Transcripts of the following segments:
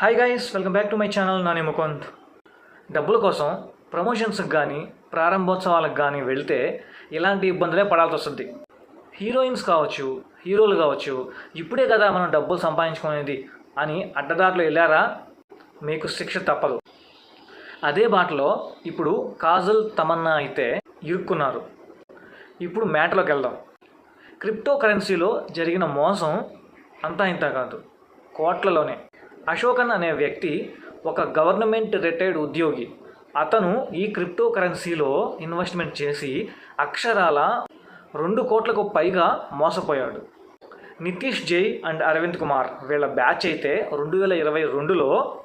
Hi guys welcome back to my channel నా ముకుంద్ డబ్బుల కోసం ప్రమోషన్స్కి కానీ ప్రారంభోత్సవాలకు కానీ వెళ్తే ఇలాంటి ఇబ్బందులే పడాల్సి వస్తుంది. హీరోయిన్స్ కావచ్చు హీరోలు కావచ్చు ఇప్పుడే కదా మనం డబ్బులు సంపాదించుకునేది అని అడ్డదారులు వెళ్ళారా? మీకు శిక్ష తప్పదు. అదే బాటలో ఇప్పుడు కాజల్ తమన్నా అయితే ఇరుక్కున్నారు. ఇప్పుడు మ్యాటర్లోకి వెళ్దాం. క్రిప్టో కరెన్సీలో జరిగిన మోసం అంతా ఇంత కాదు. కోట్లలోనే. అశోకన్ అనే వ్యక్తి ఒక గవర్నమెంట్ రిటైర్డ్ ఉద్యోగి. అతను ఈ క్రిప్టో కరెన్సీలో ఇన్వెస్ట్మెంట్ చేసి అక్షరాల రెండు కోట్లకు పైగా మోసపోయాడు. నితీష్ జై అండ్ అరవింద్ కుమార్ వీళ్ళ బ్యాచ్ అయితే రెండు వేల ఇరవై రెండులో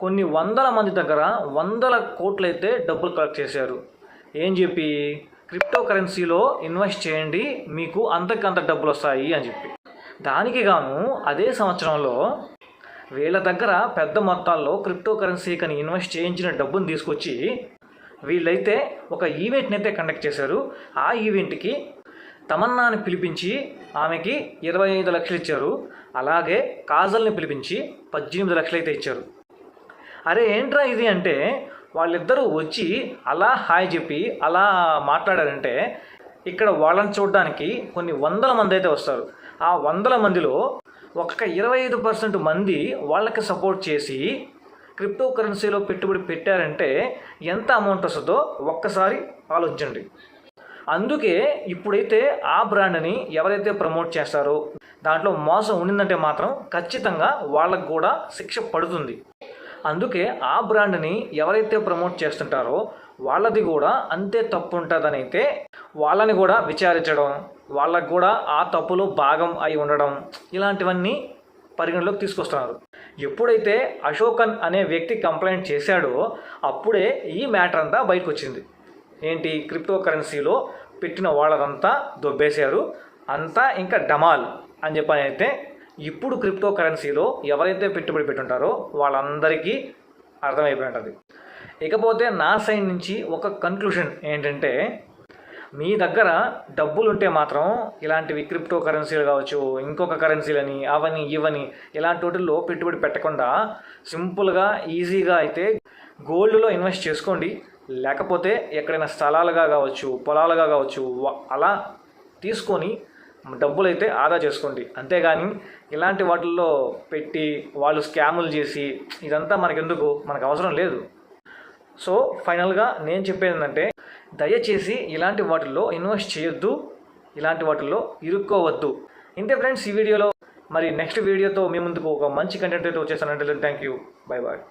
కొన్ని వందల మంది దగ్గర వందల కోట్లయితే డబ్బులు కలెక్ట్ చేశారు. ఏం చెప్పి? క్రిప్టో కరెన్సీలో ఇన్వెస్ట్ చేయండి మీకు అంతకంత డబ్బులు వస్తాయి అని చెప్పి. దానికి గాను అదే సంవత్సరంలో వీళ్ళ దగ్గర పెద్ద మొత్తాల్లో క్రిప్టో కరెన్సీ కని ఇన్వెస్ట్ చేయించిన డబ్బును తీసుకొచ్చి వీళ్ళైతే ఒక ఈవెంట్ని అయితే కండక్ట్ చేశారు. ఆ ఈవెంట్కి తమన్నాని పిలిపించి ఆమెకి ఇరవై ఐదు లక్షలు ఇచ్చారు. అలాగే కాజల్ని పిలిపించి పద్దెనిమిది లక్షలు అయితే ఇచ్చారు. అరే ఏంట్రా ఇది అంటే వాళ్ళిద్దరూ వచ్చి అలా హాయ్ చెప్పి అలా మాట్లాడారంటే ఇక్కడ వాళ్ళని చూడడానికి కొన్ని వందల మంది అయితే వస్తారు. ఆ వందల మందిలో ఒక్క ఇరవై ఐదు పర్సెంట్ మంది వాళ్ళకి సపోర్ట్ చేసి క్రిప్టో కరెన్సీలో పెట్టుబడి పెట్టారంటే ఎంత అమౌంట్ వస్తుందో ఒక్కసారి ఆలోచించండి. అందుకే ఇప్పుడైతే ఆ బ్రాండ్ని ఎవరైతే ప్రమోట్ చేస్తారో దాంట్లో మోసం ఉండిందంటే మాత్రం ఖచ్చితంగా వాళ్ళకు కూడా శిక్ష పడుతుంది. అందుకే ఆ బ్రాండ్ని ఎవరైతే ప్రమోట్ చేస్తుంటారో వాళ్ళది కూడా అంతే తప్పు ఉంటుందని అయితే వాళ్ళని కూడా విచారించడం వాళ్ళకు కూడా ఆ తప్పులో భాగం అయి ఉండడం ఇలాంటివన్నీ పరిగణలోకి తీసుకొస్తున్నారు. ఎప్పుడైతే అశోకన్ అనే వ్యక్తి కంప్లైంట్ చేశాడో అప్పుడే ఈ మ్యాటర్ అంతా బయటకు వచ్చింది ఏంటి? క్రిప్టో కరెన్సీలో పెట్టిన వాళ్ళదంతా దొబ్బేశారు. అంతా ఇంకా డమాల్ అని చెప్పని అయితే ఇప్పుడు క్రిప్టో కరెన్సీలో ఎవరైతే పెట్టుబడి పెట్టుంటారో వాళ్ళందరికీ అర్థమైపోయి ఉంటుంది. ఇకపోతే నా సైడ్ నుంచి ఒక కన్క్లూషన్ ఏంటంటే మీ దగ్గర డబ్బులు ఉంటే మాత్రం ఇలాంటివి క్రిప్టో కరెన్సీలు కావచ్చు ఇంకొక కరెన్సీలని అవని ఇవని ఇలాంటి వాటిల్లో పెట్టుబడి పెట్టకుండా సింపుల్గా ఈజీగా అయితే గోల్డ్లో ఇన్వెస్ట్ చేసుకోండి. లేకపోతే ఎక్కడైనా స్థలాలుగా కావచ్చు పొలాలుగా కావచ్చు అలా తీసుకొని డబ్బులు అయితే ఆదా చేసుకోండి. అంతేగాని ఇలాంటి వాటిల్లో పెట్టి వాళ్ళు స్కాములు చేసి ఇదంతా మనకెందుకు? మనకు అవసరం లేదు. సో ఫైనల్గా నేను చెప్పేది ఏంటంటే దయచేసి ఇలాంటి వాటిల్లో ఇన్వెస్ట్ చేయొద్దు ఇలాంటి వాటిల్లో ఇరుక్కోవద్దు. ఇంతే ఫ్రెండ్స్ ఈ వీడియోలో. మరి నెక్స్ట్ వీడియోతో మీ ముందుకు ఒక మంచి కంటెంట్ అయితే వచ్చేసానంటే థ్యాంక్ యూ బై బాయ్